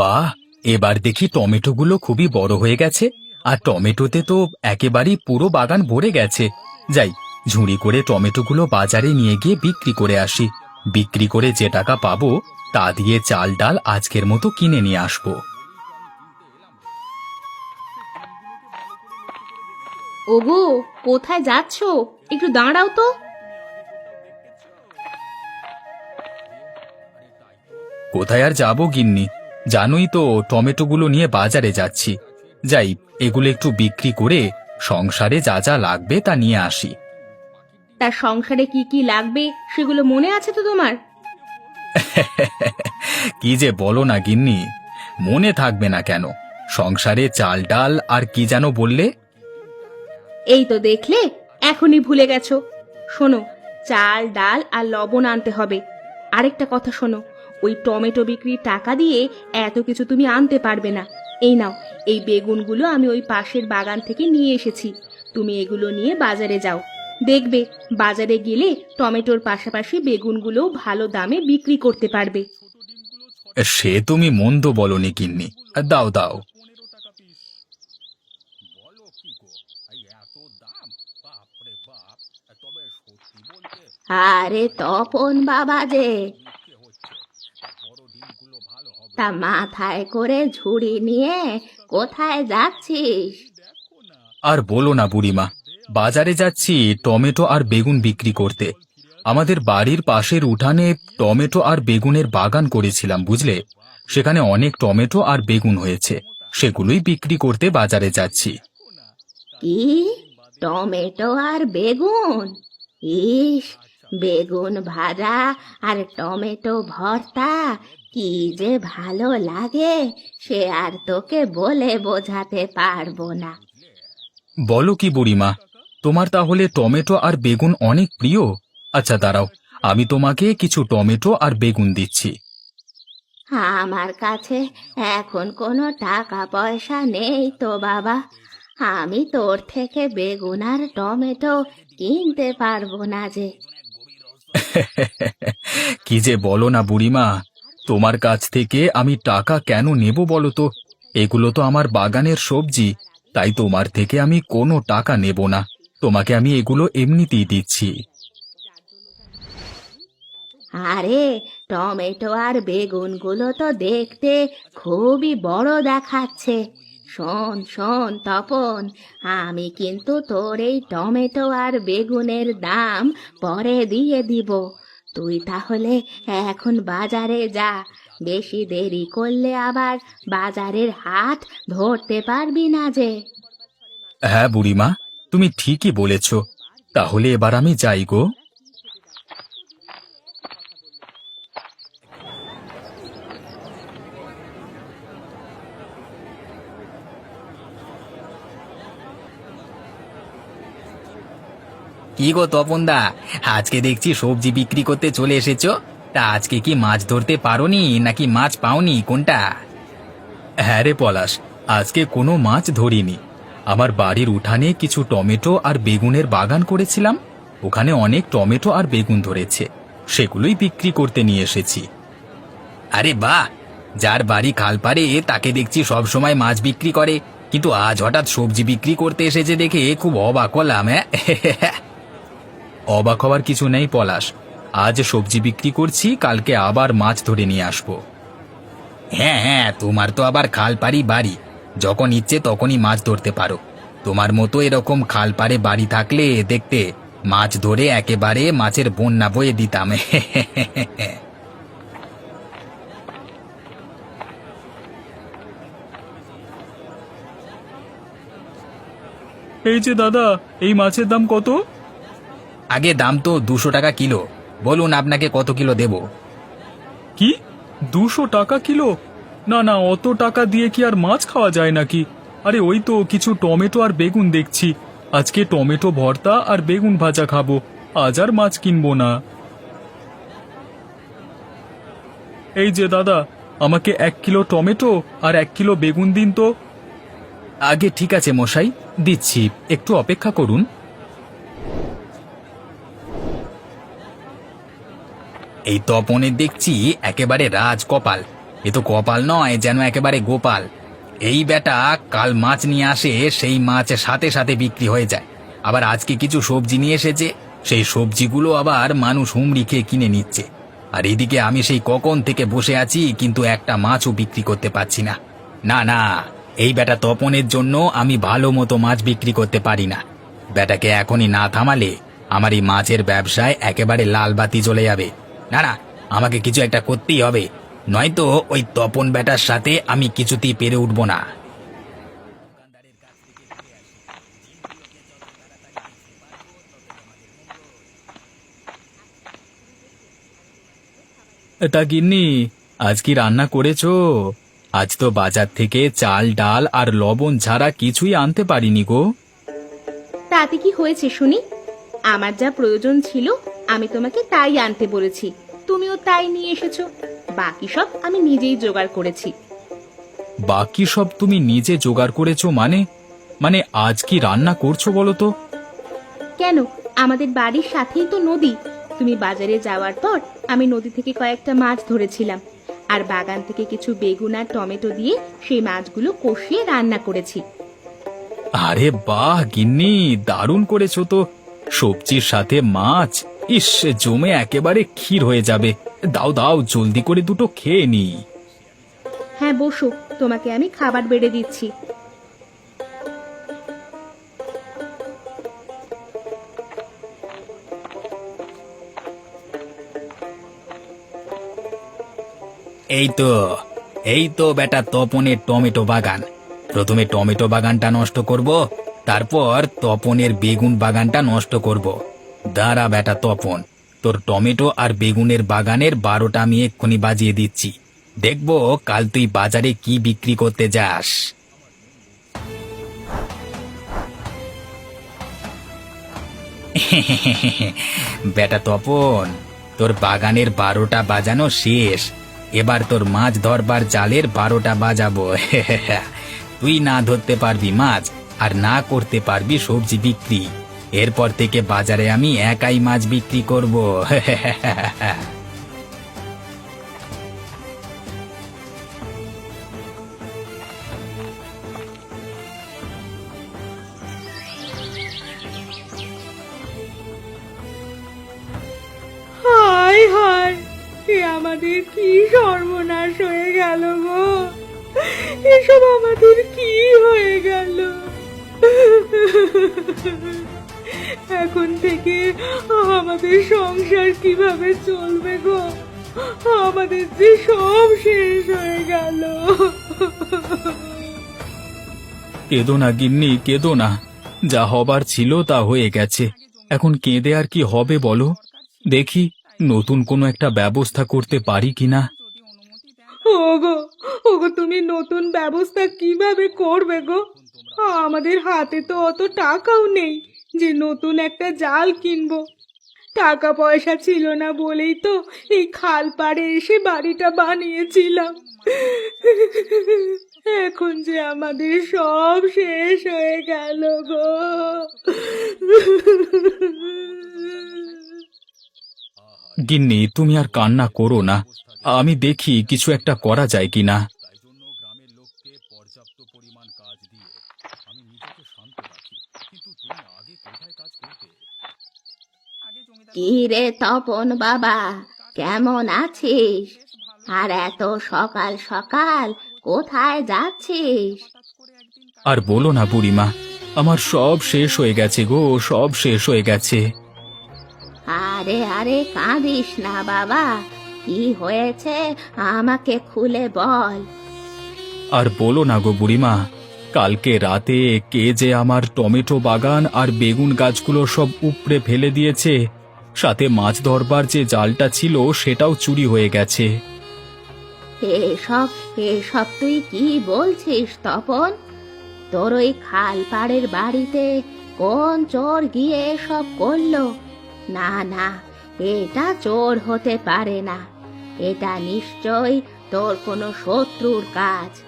বাহ এবার দেখি টমেটোগুলো খুবই বড় হয়ে গেছে, আর টমেটোতে তো একেবারেই পুরো বাগান ভরে গেছে। যাই, ঝুড়ি করে টমেটোগুলো বাজারে নিয়ে গিয়ে বিক্রি করে আসি। বিক্রি করে যে টাকা পাবো, তা দিয়ে চাল ডাল আজকের মতো কিনে নিয়ে আসব। ওগো, কোথায় যাচ্ছ? একটু দাঁড়াও তো। কোথায় আর যাব গিন্নি? জানোই তো টমেটোগুলো নিয়ে বাজারে যাচ্ছি। যাই এগুলো একটু বিক্রি করে সংসারে যা যা লাগবে তা নিয়ে আসি। তার সংসারে কি কি লাগবে সেগুলো মনে আছে তো তোমার? কি যে বলো না গিন্নি। মনে থাকবে না কেন? সংসারে চাল ডাল আর কি যেন বললে? এই তো দেখলে এখনই ভুলে গেছো। শোনো চাল ডাল আর লবণ আনতে হবে। আরেকটা কথা শোনো ওই টমেটো বিক্রির টাকা দিয়ে এত কিছু তুমি আনতে পারবে না। এই নাও এই বেগুনগুলো আমি ওই পাশের বাগান থেকে নিয়ে এসেছি। তুমি এগুলো নিয়ে বাজারে যাও। দেখবে বাজারে গেলে টমেটোর পাশাপাশি বেগুনগুলোও ভালো দামে বিক্রি করতে পারবে। সে তুমি মন্দ বলনি গিন্নি দাও দাও। আরে তপন বাবা যে তা মাথায় করে ঝুড়ি নিয়ে কোথায় যাচ্ছিস? আর বলো না বুড়িমা বাজারে যাচ্ছি টমেটো আর বেগুন বিক্রি করতে। আমাদের বাড়ির পাশের উঠানে টমেটো আর বেগুনের বাগান করেছিলাম বুঝলে? সেখানে অনেক টমেটো আর বেগুন হয়েছে সেগুলোই বিক্রি করতে বাজারে যাচ্ছি। কি? টমেটো আর বেগুন? ইস বেগুন ভাজা আর টমেটো ভর্তা কি যে ভালো লাগে সে আর তোকে বলে বোঝাতে পারব না। বলো কি বুড়িমা তোমার তাহলে টমেটো আর বেগুন অনেক প্রিয়? আচ্ছা দাঁড়াও আমি তোমাকে কিছু টমেটো আর বেগুন দিচ্ছি। আমার কাছে এখন কোনো টাকা পয়সা নেই তো বাবা। আমি তোর থেকে বেগুন আর টমেটো কিনতে পারব না যে। কি যে বলো না বুড়িমা, তোমার কাছ থেকে আমি টাকা কেন নেব বলো তো? এগুলো তো আমার বাগানের সবজি, তাই তোমার থেকে আমি কোনো টাকা নেব না। তোমাকে আমি এগুলো এমনিতেই দিচ্ছি। আরে, টমেটো আর বেগুনগুলো তো দেখতে খুবই বড় দেখাচ্ছে। শোন শোন তপন, আমি কিন্তু তোর এই টমেটো আর বেগুনের দাম পরে দিয়ে দিব। তুই তাহলে এখন বাজারে যা, বেশি দেরি করলে আবার বাজারের হাত ধরতে পারবি না যে। হ্যাঁ বুড়িমা, তুমি ঠিকই বলেছ, তাহলে এবার আমি যাই গো। কি গো তপনদা আজকে দেখছি সবজি বিক্রি করতে চলে এসেছ। তা আজকে কি মাছ ধরতে পারোনি নাকি মাছ পাওনি কোনটা? হ্যাঁ রে পলাশ আজকে কোনো মাছ ধরিনি। আমার বাড়ির উঠানে কিছু টমেটো আর বেগুনের বাগান করেছিলাম। ওখানে অনেক টমেটো আর বেগুন ধরেছে। সেগুলোই বিক্রি করতে নিয়ে এসেছি। আরে বাহ! যার বাড়ি খালপারে তাকে দেখছি সব সময় মাছ বিক্রি করে। কিন্তু আজ হঠাৎ সবজি বিক্রি করতে এসেছে দেখে খুব অবাক হলাম হ্যাঁ? অবাক হওয়ার কিছু নেই পলাশ। আজ সবজি বিক্রি করছি, কালকে আবার মাছ ধরে নিয়ে আসব। হ্যাঁ হ্যাঁ তোমার তো আবার খালপাড়ি বাড়ি। যখন ইচ্ছে তখনই মাছ ধরতে পারো। তোমার মতো এরকম খালপাড়ে বাড়ি থাকলে দেখতে মাছ ধরে একেবারে মাছের বন্যা বয়ে দিতাম। এই যে দাদা, এই মাছের দাম কত? আগে দাম তো দুশো টাকা কিলো। বলুন আপনাকে কত কিলো দেব? কি? দুশো টাকা কিলো? না না অত টাকা দিয়ে কি আর মাছ খাওয়া যায় নাকি? আরে ওই তো কিছু টমেটো আর বেগুন দেখছি। আজকে টমেটো ভর্তা আর বেগুন ভাজা খাব। আজ আর মাছ কিনবো না। এই যে দাদা আমাকে এক কিলো টমেটো আর এক কিলো বেগুন দিন তো। আগে ঠিক আছে মশাই দিচ্ছি। একটু অপেক্ষা করুন। এই তপনে দেখছি একেবারে রাজ কপাল এ তো কপাল নয় যেন একেবারে গোপাল। এই বেটা কাল মাছ নিয়ে আসে, সেই মাছ সাথে সাথে বিক্রি হয়ে যায়। আবার আজকে কিছু সবজি নিয়ে এসেছে, সেই সবজিগুলো আবার মানুষ হুমড়ি খেয়ে কিনে নিচ্ছে। আর এদিকে আমি সেই কখন থেকে বসে আছি, কিন্তু একটা মাছও বিক্রি করতে পারছি না। না না, এই বেটা তপনের জন্য আমি ভালো মতো মাছ বিক্রি করতে পারি না। বেটাকে এখনই না থামালে আমার এই মাছের ব্যবসায় একেবারে লাল বাতি জ্বলে যাবে। না না, আমাকে কিছু একটা করতেই হবে। নয়তো ওই তপন বেটার সাথে আমি কিছুতেই পেরে উঠবো না। তা গিন্নি, আজ কি রান্না করেছ? আজ তো বাজার থেকে চাল, ডাল আর লবণ ছাড়া কিছুই আনতে পারিনি গো। তাতে কি হয়েছে শুনি? আমার যা প্রয়োজন ছিল আমি তোমাকে তাই আনতে বলেছি। তুমিও তাই নিয়ে এসেছ। বাকি সব আমি নিজেই জোগাড় করেছি। বাকি সব তুমি নিজে জোগাড় করেছ মানে? মানে আজ কি রান্না করছ বলো তো? কেন? আমাদের বাড়ির সাথেই তো নদী। তুমি বাজারে যাওয়ার পর আমি নদী থেকে কয়েকটা মাছ ধরেছিলাম। আর বাগান থেকে কিছু বেগুন আর টমেটো দিয়ে সেই মাছগুলো কষিয়ে রান্না করেছি। আরে বাহ গিন্নি দারুণ করেছ তো। সবজির সাথে মাছ ইস জমে একেবারে ক্ষীর হয়ে যাবে। দাও দাও জলদি করে দুটো খেয়ে নি হ্যাঁ বসো তোমাকে আমি খাবার বেড়ে দিচ্ছি। এই তো এই তো বেটা তপনের টমেটো বাগান। প্রথমে টমেটো বাগানটা নষ্ট করব তারপর তপনের বেগুন বাগানটা নষ্ট করব। দাঁড়া বেটা তপন, তোর টমেটো আর বেগুনের বাগানের বারোটা আমি এক্ষুনি বাজিয়ে দিচ্ছি। দেখব কাল তুই বাজারে কি বিক্রি করতে যাস। বেটা তপন, তোর বাগানের বারোটা বাজানো শেষ। এবার তোর মাছ ধরবার জালের বারোটা বাজাবো। তুই না ধরতে পারবি মাছ, আর না করতে পারবি সবজি বিক্রি। এরপর থেকে বাজারে আমি একাই মাছ বিক্রি করব। হায় হায়, এ আমাদের কি সর্বনাশ হয়ে গেল গো। এসব আমাদের কি হয়ে গেল? এখন থেকে আমাদের সংসার কীভাবে চলবে গো? আমাদের যে সব শেষ হয়ে গেল। কেঁদো না গিন্নি কেঁদো না। যা হবার ছিল তা হয়ে গেছে। এখন কেঁদে আর কি হবে বলো? দেখি নতুন কোনো একটা ব্যবস্থা করতে পারি কিনা। ওগো ওগো তুমি নতুন ব্যবস্থা কীভাবে করবে গো? আমাদের হাতে তো অত টাকাও নেই। যে নতুন একটা জাল কিনবো। টাকা পয়সা ছিল না বলেই তো এই খাল পাড়ে এসে বাড়িটা বানিয়েছিলাম। এখন যে আমাদের সব শেষ হয়ে গেল গো। গিন্নি, তুমি আর কান্না করো না। আমি দেখি কিছু একটা করা যায় কিনা। কি রে তপন বাবা কেমন আছিস? আর এত সকাল সকাল কোথায় যাচ্ছিস? আর বলো না বুড়িমা আমার সব শেষ হয়ে গেছে গো সব শেষ হয়ে গেছে। আরে আরে কাঁদিস না বাবা কি হয়েছে আমাকে খুলে বল। আর বলো না গো বুড়িমা কালকে রাতে কে যে আমার টমেটো বাগান আর বেগুন গাছগুলো সব উপড়ে ফেলে দিয়েছে সাথে মাছ ধরবার যে জালটা ছিল সেটাও চুরি হয়ে গেছে। এসব এসব তুই কি বলছিস তপন? তোর ওই খাল পাড়ের বাড়িতে কোন চোর গিয়ে এসব করল? না না এটা চোর হতে পারে না। এটা নিশ্চয়ই তোর কোনো শত্রুর কাজ।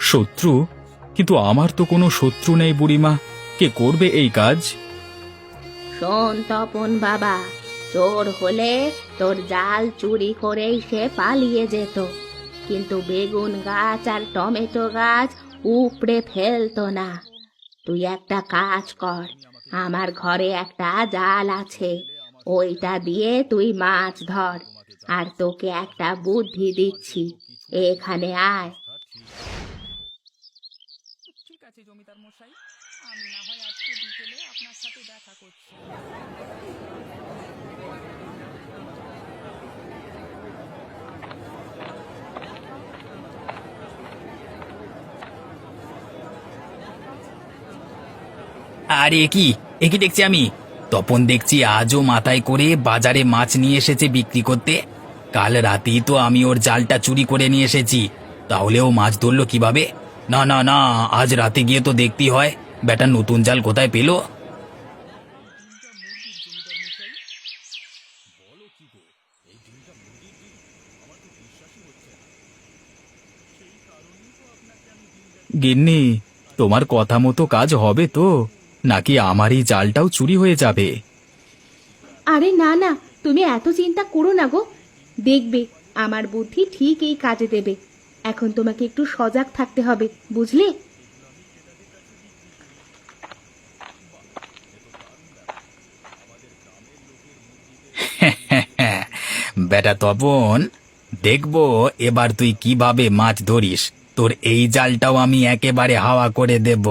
শত্রু? কিন্তু আমার তো কোনো শত্রু নেই বুড়িমা। কে করবে এই কাজ? শোন তপন বাবা, চোর হলে তোর জাল চুরি করেই সে পালিয়ে যেত। কিন্তু বেগুন গাছ আর টমেটো গাছ উপড়ে ফেলতো না। তুই একটা কাজ কর, আমার ঘরে একটা জাল আছে, ওইটা দিয়ে তুই মাছ ধর, আর তোকে একটা বুদ্ধি দিচ্ছি, এখানে আয় ঠিক আছে জমিদার মশাই আমি না হয় আজকে বিকেলে আপনার সাথে দেখা করছি। আরে কি? এ কি দেখছি আমি? তপন দেখছি আজও মাথায় করে বাজারে মাছ নিয়ে এসেছে বিক্রি করতে। কাল রাতেই তো আমি ওর জালটা চুরি করে নিয়ে এসেছি। তাহলে ও মাছ ধরলো কীভাবে? না না না, আজ রাতে গিয়ে তো দেখতেই হয়। বেটা নতুন জাল কোথায় পেল? গিন্নি তোমার কথা মতো কাজ হবে তো নাকি আমার এই জালটাও চুরি হয়ে যাবে? আরে না না তুমি এত চিন্তা করো না গো। দেখবে আমার বুদ্ধি ঠিক এই কাজে দেবে। এখন তোমাকে একটু সজাগ থাকতে হবে বুঝলে? বেটা তপন দেখব এবার তুই কীভাবে মাছ ধরিস। তোর এই জালটাও আমি একেবারে হাওয়া করে দেব।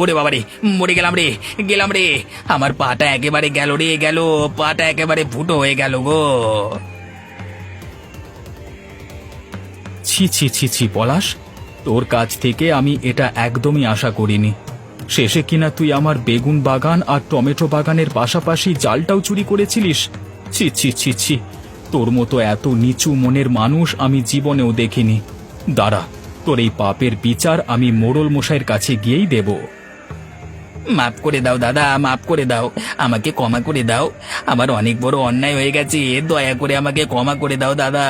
ওরে বাবারে, মরে গেলাম রে গেলাম রে। আমার পাটা একেবারে গেল রে, গেল, পাটা একেবারে ফুটো হয়ে গেল গো। ছি ছি ছি ছি, পলাশ, তোর কাছ থেকে আমি এটা একদমই আশা করিনি। শেষে কিনা তুই আমার বেগুন বাগান আর টমেটো বাগানের পাশাপাশি জালটাও চুরি করেছিলিস ছি ছি ছি ছি। তোর মতো এত নিচু মনের মানুষ আমি জীবনেও দেখিনি। দাঁড়া, তোর এই পাপের বিচার আমি মোড়ল মশাইয়ের কাছে গিয়েই দেব। মাফ করে দাও দাদা, মাফ করে দাও। আমাকে ক্ষমা করে দাও। আমার অনেক বড় অন্যায় হয়ে গেছে, দয়া করে আমাকে ক্ষমা করে দাও দাদা।